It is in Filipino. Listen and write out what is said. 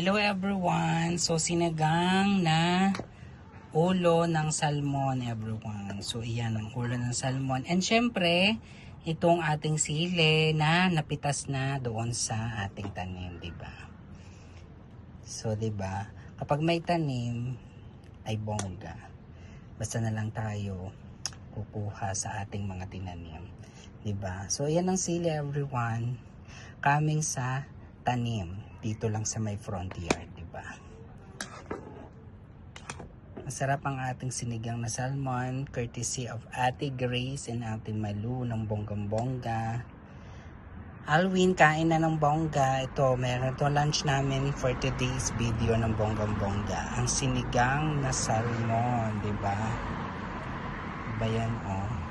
Hello everyone! So sinigang na ulo ng salmon everyone. So iyan ang ulo ng salmon. And syempre, itong ating sili na napitas na doon sa ating tanim, di ba? So, di ba? Kapag may tanim, ay bongga. Basta na lang tayo kukuha sa ating mga tinanim. Di ba? So, yan ang sili everyone. Coming sa tanim. Dito lang sa may front yard, di ba? Masarap ang ating sinigang na salmon, courtesy of Ate Grace and Ate Malu ng bonggang-bongga. Alwin, kain na ng bongga. Ito, meron to lunch namin for today's video ng bonggang-bongga. Ang sinigang na salmon, di ba? Diba yan, oh.